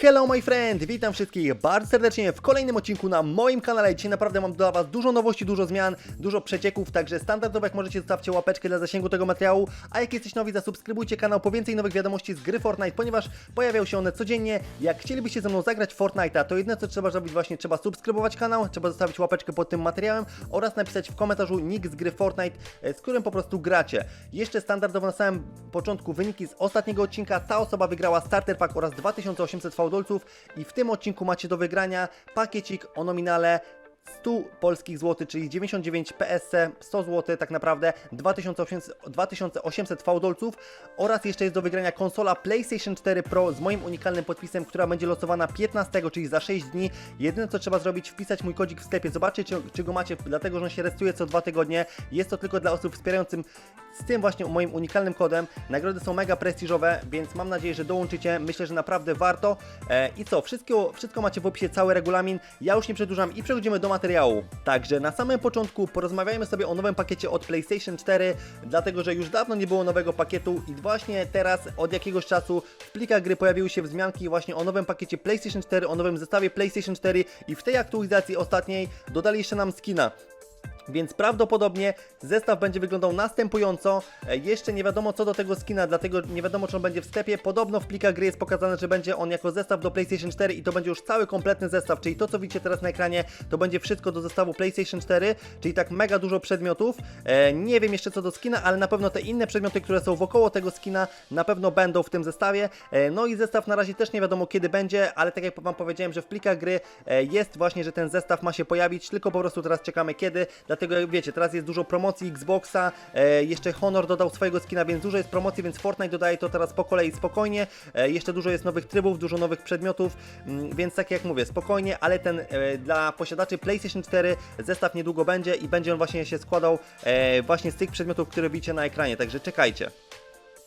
Hello my friend, witam wszystkich bardzo serdecznie w kolejnym odcinku na moim kanale. Dzisiaj naprawdę mam dla Was dużo nowości, dużo zmian, dużo przecieków, także standardowo jak możecie zostawcie łapeczkę dla zasięgu tego materiału, a jak jesteś nowi zasubskrybujcie kanał po więcej nowych wiadomości z gry Fortnite, ponieważ pojawiają się one codziennie. Jak chcielibyście ze mną zagrać Fortnite'a, to jedyne co trzeba zrobić właśnie trzeba subskrybować kanał, trzeba zostawić łapeczkę pod tym materiałem oraz napisać w komentarzu nick z gry Fortnite, e, z którym po prostu gracie. Jeszcze standardowo na samym początku wyniki z ostatniego odcinka. Ta osoba wygrała starter pack oraz 2800 i w tym odcinku macie do wygrania pakiecik o nominale 100 polskich złotych, czyli 99 PSC, 100 zł tak naprawdę, 2800, 2800 fałdolców oraz jeszcze jest do wygrania konsola PlayStation 4 Pro z moim unikalnym podpisem, która będzie losowana 15, czyli za 6 dni. Jedyne co trzeba zrobić, wpisać mój kodzik w sklepie, zobaczcie czy, czy go macie, dlatego że on się restuje co dwa tygodnie. Jest to tylko dla osób wspierającym z tym właśnie moim unikalnym kodem. Nagrody są mega prestiżowe, więc mam nadzieję, że dołączycie. Myślę, że naprawdę warto. E, I co, wszystko, wszystko macie w opisie, cały regulamin. Ja już nie przedłużam i przechodzimy do materiału. Także na samym początku porozmawiajmy sobie o nowym pakiecie od PlayStation 4, dlatego że już dawno nie było nowego pakietu i właśnie teraz od jakiegoś czasu w plikach gry pojawiły się wzmianki właśnie o nowym pakiecie PlayStation 4, o nowym zestawie PlayStation 4 i w tej aktualizacji ostatniej dodali jeszcze nam skina. Więc prawdopodobnie zestaw będzie wyglądał następująco. E, Jeszcze nie wiadomo co do tego skina, dlatego nie wiadomo czy on będzie w sklepie. Podobno w plikach gry jest pokazane, że będzie on jako zestaw do PlayStation 4 i to będzie już cały kompletny zestaw, czyli to co widzicie teraz na ekranie, to będzie wszystko do zestawu PlayStation 4, czyli tak mega dużo przedmiotów. E, nie wiem jeszcze co do skina, ale na pewno te inne przedmioty, które są wokoło tego skina, na pewno będą w tym zestawie. E, no i zestaw na razie też nie wiadomo kiedy będzie, ale tak jak Wam powiedziałem, że w plikach gry jest właśnie, że ten zestaw ma się pojawić, tylko po prostu teraz czekamy kiedy, jak wiecie, teraz jest dużo promocji Xboxa, e, jeszcze Honor dodał swojego skina, więc dużo jest promocji, więc Fortnite dodaje to teraz po kolei spokojnie, e, jeszcze dużo jest nowych trybów, dużo nowych przedmiotów, mm, więc tak jak mówię, spokojnie, ale ten e, dla posiadaczy PlayStation 4 zestaw niedługo będzie i będzie on właśnie się składał e, właśnie z tych przedmiotów, które widzicie na ekranie, także czekajcie.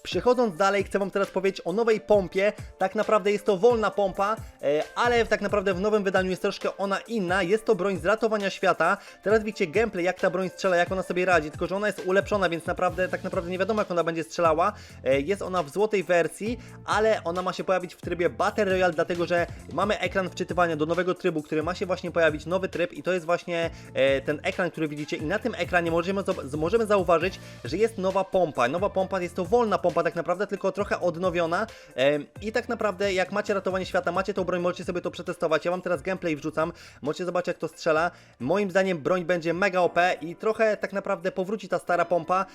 Przechodząc dalej, chcę Wam teraz powiedzieć o nowej pompie. Tak naprawdę jest to wolna pompa, e, ale tak naprawdę w nowym wydaniu jest troszkę ona inna. Jest to broń z ratowania świata. Teraz widzicie gameplay, jak ta broń strzela, jak ona sobie radzi, tylko że ona jest ulepszona, więc naprawdę tak naprawdę nie wiadomo, jak ona będzie strzelała. E, Jest ona w złotej wersji, ale ona ma się pojawić w trybie Battle Royale, dlatego że mamy ekran wczytywania do nowego trybu, który ma się właśnie pojawić, nowy tryb i to jest właśnie e, ten ekran, który widzicie i na tym ekranie możemy, możemy zauważyć, że jest nowa pompa. Nowa pompa jest to wolna pompa tak naprawdę, tylko trochę odnowiona i tak naprawdę jak macie ratowanie świata, macie tą broń, możecie sobie to przetestować. Ja wam teraz gameplay wrzucam, możecie zobaczyć jak to strzela. Moim zdaniem broń będzie mega OP i trochę tak naprawdę powróci ta stara pompa.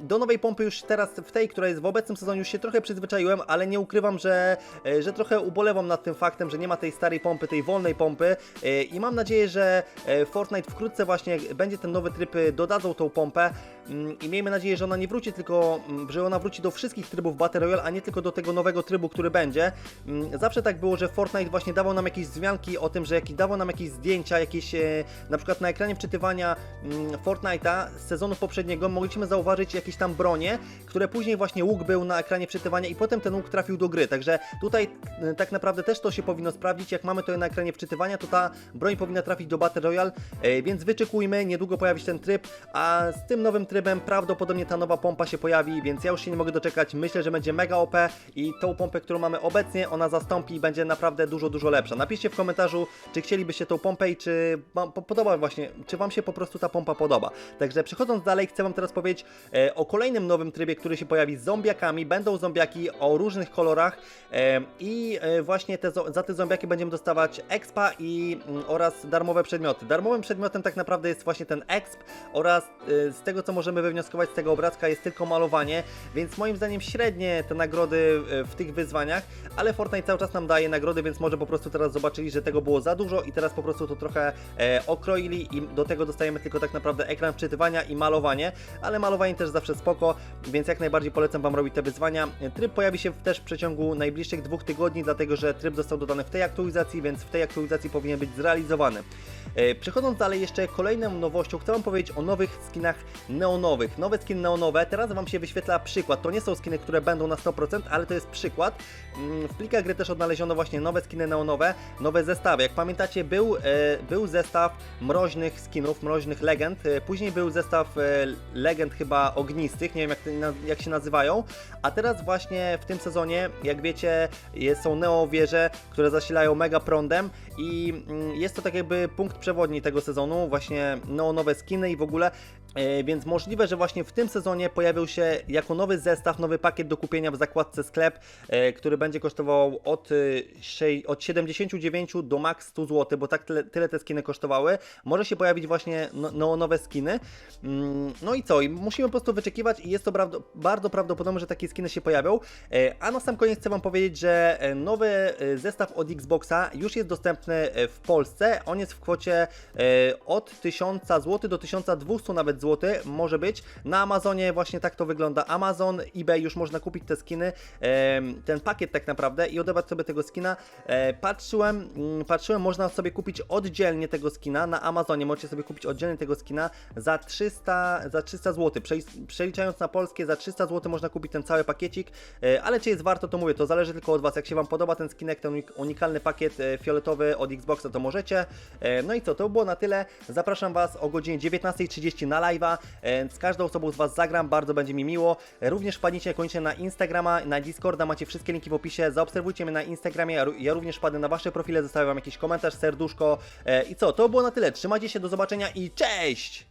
Do nowej pompy już teraz w tej, która jest w obecnym sezonie już się trochę przyzwyczaiłem, ale nie ukrywam, że, e, że trochę ubolewam nad tym faktem, że nie ma tej starej pompy, tej wolnej pompy e, i mam nadzieję, że e, Fortnite wkrótce właśnie będzie ten nowy tryb, dodadzą tą pompę mm, i miejmy nadzieję, że ona nie wróci tylko, mm, że ona wróci do wszystkich trybów Battle Royale, a nie tylko do tego nowego trybu, który będzie. Mm, Zawsze tak było, że Fortnite właśnie dawał nam jakieś wzmianki o tym, że jakiś, dawał nam jakieś zdjęcia, jakieś e, na przykład na ekranie wczytywania mm, Fortnite'a z sezonu poprzedniego mogliśmy zauważyć jakieś tam bronie, które później właśnie łuk był na ekranie wczytywania i potem ten łuk trafił do gry. Także tutaj e, tak naprawdę też to się powinno sprawdzić. Jak mamy to na ekranie wczytywania, to ta broń powinna trafić do Battle Royale, e, więc wyczekujmy, niedługo pojawi się ten tryb, a z tym nowym trybem prawdopodobnie ta nowa pompa się pojawi, więc ja już się nie mogę doczekać. Myślę, że będzie mega OP i tą pompę, którą mamy obecnie, ona zastąpi i będzie naprawdę dużo, dużo lepsza. Napiszcie w komentarzu, czy chcielibyście tą pompę i czy wam po- podoba właśnie, czy wam się po prostu ta pompa podoba. Także przechodząc dalej, chcę wam teraz powiedzieć e, o kolejnym nowym trybie, który się pojawi z zombiakami. Będą zombiaki o różnych kolorach e, i e, właśnie te, za te zombiaki będziemy dostawać expa i mm, oraz darmowe przedmioty. Darmowym przedmiotem tak naprawdę jest właśnie ten exp oraz e, z tego co możemy wywnioskować z tego obrazka jest tylko malowanie, więc moim zdaniem średnie te nagrody e, w tych wyzwaniach, ale Fortnite cały czas nam daje nagrody, więc może po prostu teraz zobaczyli, że tego było za dużo i teraz po prostu to trochę e, okroili i do tego dostajemy tylko tak naprawdę ekran wczytywania i malowanie, ale malowanie też zawsze spoko, więc jak najbardziej polecam Wam robić te wyzwania. Tryb pojawi się też w przeciągu najbliższych dwóch tygodni, dlatego że tryb został dodany w tej aktualizacji, więc w tej aktualizacji powinien być zrealizowany. E, Przechodząc dalej jeszcze kolejną nowością, chcę Wam powiedzieć o nowych skinach neonowych. Nowe skiny neonowe, teraz Wam się wyświetla przykład, to nie są skiny, które będą na 100%, ale to jest przykład. Mm, W plikach gry też odnaleziono właśnie nowe skiny neonowe, nowe zestawy. Jak pamiętacie, był, e, był zestaw mroźnych skinów, mroźnych legend, e, później był zestaw e, legend chyba ognistych, nie wiem jak, jak się nazywają, a teraz właśnie w tym sezonie, jak wiecie, są neo wieże, które zasilają mega prądem i mm, jest to tak jakby punkt przewodni tego sezonu, właśnie neonowe skiny i w ogóle, więc możliwe, że właśnie w tym sezonie pojawił się jako nowy zestaw, nowy pakiet do kupienia w zakładce sklep, e, który będzie kosztował od, e, od 79 do max 100 zł, bo tak tyle, tyle te skiny kosztowały. Może się pojawić właśnie no, neonowe skiny. Mm, No i co? I musimy po prostu wyczekiwać i jest to bardzo prawdopodobne, że takie skiny się pojawią. E, A na sam koniec chcę Wam powiedzieć, że e, nowy e, zestaw od Xboxa już jest dostępny e, w Polsce. On jest w kwocie e, od 1000 zł do 1200 nawet zł może być. Na Amazonie właśnie tak to wygląda. Amazon, eBay już można kupić te skiny, ten pakiet tak naprawdę i odebrać sobie tego skina. E, Patrzyłem, mm, patrzyłem, można sobie kupić oddzielnie tego skina na Amazonie. Możecie sobie kupić oddzielnie tego skina za 300, za 300 zł. Przeliczając na polskie, za 300 zł można kupić ten cały pakiecik, E, ale czy jest warto, to mówię, to zależy tylko od Was. Jak się Wam podoba ten skinek, ten unik- unikalny pakiet e, fioletowy od Xboxa, to możecie. No i co, to było na tyle. Zapraszam Was o godzinie 19.30 na live'a. E, Z każdą osobą z Was zagram, bardzo będzie mi miło. E, Również wpadnijcie koniecznie na Instagrama, na Discorda, macie wszystkie linki w opisie. Zaobserwujcie mnie na Instagramie, ja, ró- ja również wpadnę na Wasze profile, zostawiam Wam jakiś komentarz, serduszko. E, I co, to było na tyle. Trzymajcie się, do zobaczenia i cześć!